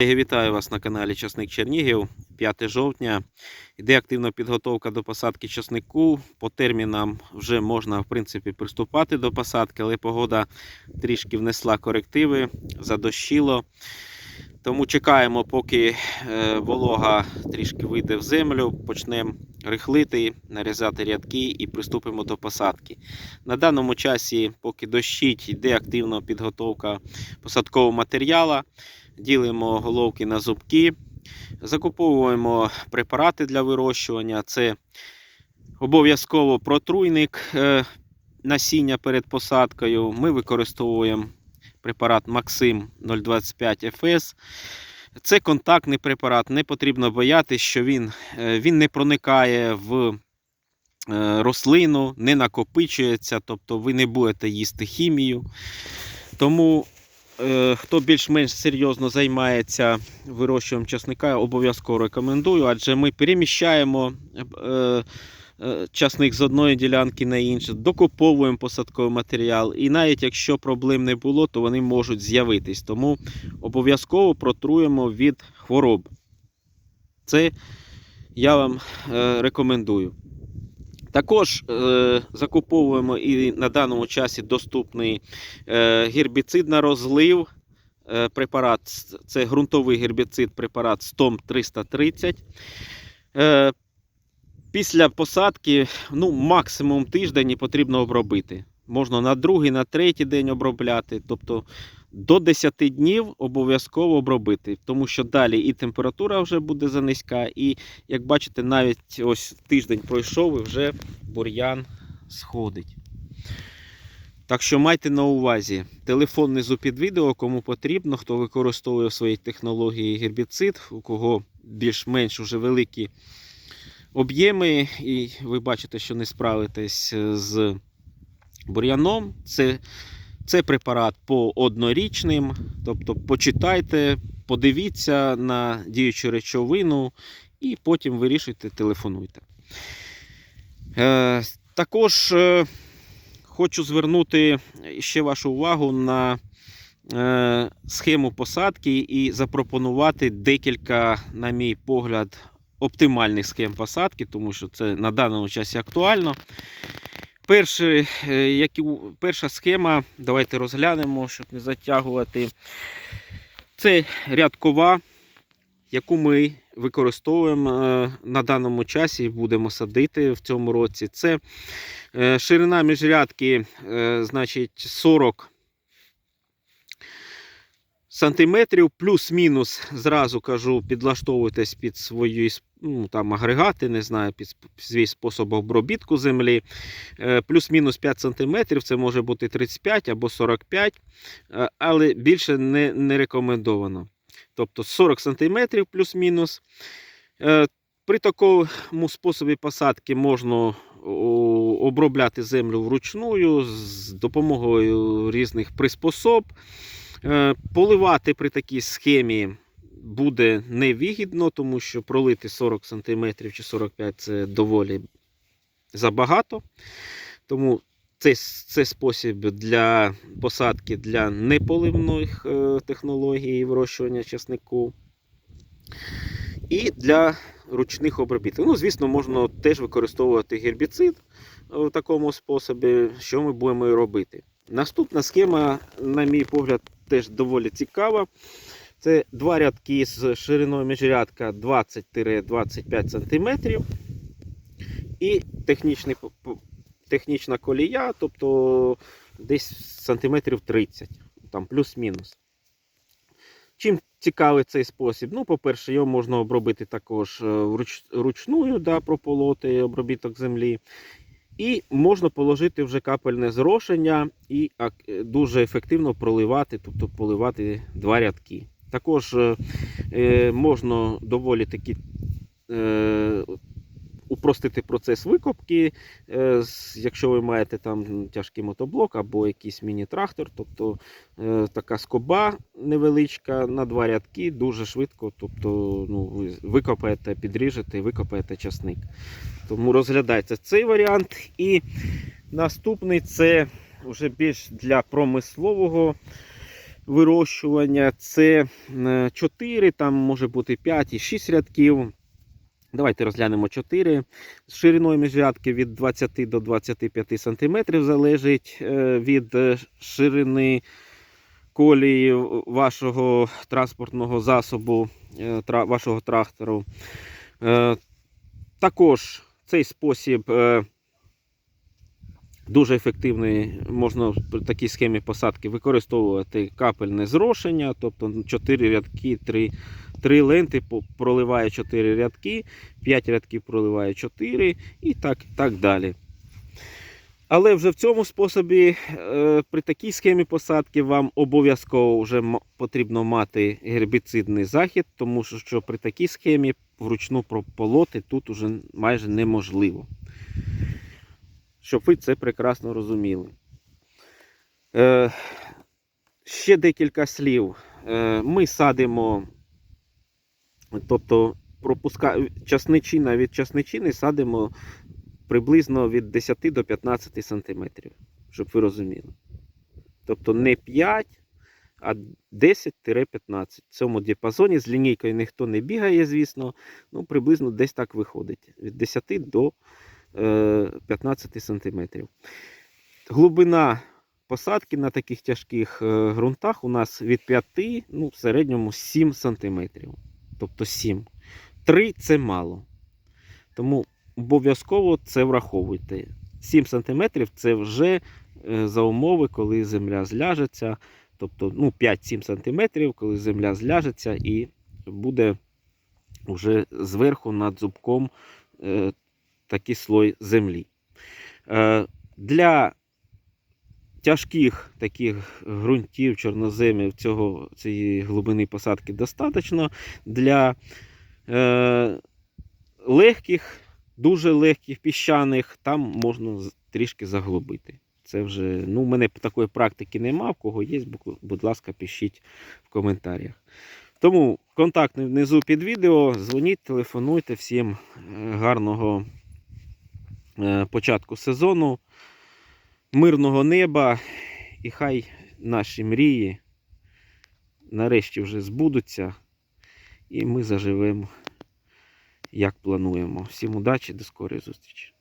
Колеги, Вітаю вас на каналі Часник Чернігів. 5 жовтня. Іде активна підготовка до посадки часнику. По термінам вже можна в принципі приступати до посадки, але погода трішки внесла корективи, задощило. Тому чекаємо, поки е, волога трішки вийде в землю, почнемо рихлити, нарізати рядки і приступимо до посадки. На даному часі, поки дощить, йде активна підготовка посадкового матеріалу. Ділимо головки на зубки, закуповуємо препарати для вирощування. Це обов'язково протруйник е, насіння перед посадкою. Ми використовуємо препарат Максим 025 FS. Це контактний препарат, не потрібно боятися, що він, е, він не проникає в е, рослину, не накопичується, тобто ви не будете їсти хімію. Тому хто більш-менш серйозно займається вирощуванням часника, обов'язково рекомендую, адже ми переміщаємо е, е, часник з одної ділянки на іншу, докуповуємо посадковий матеріал, і навіть якщо проблем не було, то вони можуть з'явитись. Тому обов'язково протруємо від хвороб. Це я вам е, рекомендую. Також е, закуповуємо і на даному часі доступний е, гербіцид на розлив. Е, препарат, це ґрунтовий гербіцид, препарат Стом 330. Е, після посадки ну, максимум тиждень потрібно обробити. Можна на другий, на третій день обробляти. Тобто до 10 днів обов'язково обробити, тому що далі і температура вже буде занизька, і як бачите, навіть ось тиждень пройшов і вже бур'ян сходить. Так що майте на увазі, телефон внизу під відео, кому потрібно, хто використовує в своїй технології гербіцид, у кого більш-менш уже великі об'єми, і ви бачите, що не справитесь з бур'яном. Це, це препарат по однорічним. Тобто почитайте, подивіться на діючу речовину і потім вирішуйте, телефонуйте. Е, також е, хочу звернути ще вашу увагу на е, схему посадки і запропонувати декілька, на мій погляд, оптимальних схем посадки, тому що це на даному часі актуально. Перший, як і, перша схема, давайте розглянемо, щоб не затягувати. Це рядкова, яку ми використовуємо е, на даному часі і будемо садити в цьому році. Це е, ширина міжрядки, е, значить, 40 сантиметрів, плюс-мінус, зразу кажу, підлаштовуйтесь під свої ну, там, агрегати, не знаю, під свій спосіб обробітку землі. Е, Плюс-мінус 5 см, це може бути 35 або 45 е, але більше не, не рекомендовано. Тобто 40 см плюс-мінус. Е, При такому способі посадки можна обробляти землю вручную з допомогою різних приспособ. Е, Поливати при такій схемі буде невигідно, тому що пролити 40 см чи 45 це доволі забагато. Тому це, це спосіб для посадки для неполивних е, технологій вирощування часнику. І для ручних обробіток. Ну, звісно, можна теж використовувати гербіцид в такому способі, що ми будемо і робити. Наступна схема, на мій погляд, теж доволі цікава. Це два рядки з шириною міжрядка 20-25 см. І технічна колія, тобто десь сантиметрів 30, там плюс-мінус. Чим цікавий цей спосіб? Ну, по-перше, його можна обробити також е, вруч, ручною, да, прополоти обробіток землі. І можна положити вже капельне зрошення і дуже ефективно проливати, тобто поливати два рядки. Також е, е, можна доволі таки е, упростити процес викопки, е, якщо ви маєте там тяжкий мотоблок або якийсь міні-трактор, тобто е, така скоба невеличка на два рядки, дуже швидко. Тобто, ну, ви викопаєте, підріжете викопаєте часник. Тому розглядайте цей варіант. І наступний це вже більш для промислового вирощування. Це 4, там може бути 5 і 6 рядків. Давайте розглянемо 4. З шириною міжрядки від 20 до 25 см залежить е, від е, ширини колії вашого транспортного засобу, е, вашого трактору. Також цей спосіб дуже ефективний. Можна при такій схемі посадки використовувати капельне зрошення, тобто 4 рядки, 3, 3 ленти проливає 4 рядки, 5 рядків проливає 4 і так, так далі. Але вже в цьому способі, е, при такій схемі посадки, вам обов'язково вже потрібно мати гербіцидний захід, тому що, що при такій схемі вручну прополоти тут уже майже неможливо. Щоб ви це прекрасно розуміли. Е, ще декілька слів. Е, ми садимо, тобто пропуска... часничина від часничини садимо приблизно від 10 до 15 сантиметрів, щоб ви розуміли. Тобто не 5, а 10-15. В цьому діапазоні з лінійкою ніхто не бігає, звісно. Ну, приблизно десь так виходить. Від 10 до е, 15 сантиметрів. Глибина посадки на таких тяжких е, ґрунтах у нас від 5, ну, в середньому 7 сантиметрів. Тобто 7. 3 це мало. Тому обов'язково це враховуйте. 7 см це вже е, за умови, коли земля зляжеться. Тобто ну, 5-7 см, коли земля зляжеться і буде вже зверху над зубком е, такий слой землі. Е, для тяжких таких ґрунтів, чорноземів цього, цієї глибини посадки достатньо. Для е, легких дуже легких піщаних, там можна трішки заглибити. Це вже, ну, у мене такої практики нема, в кого є, будь ласка, пишіть в коментарях. Тому контакти внизу під відео, дзвоніть, телефонуйте, всім е, гарного е, початку сезону, мирного неба, і хай наші мрії нарешті вже збудуться, і ми заживемо як плануємо. Всім удачі, до скорої зустрічі.